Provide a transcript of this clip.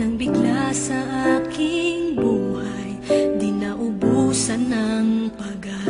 nang bigla sa aking buhay. Di naubusan ng pag-asa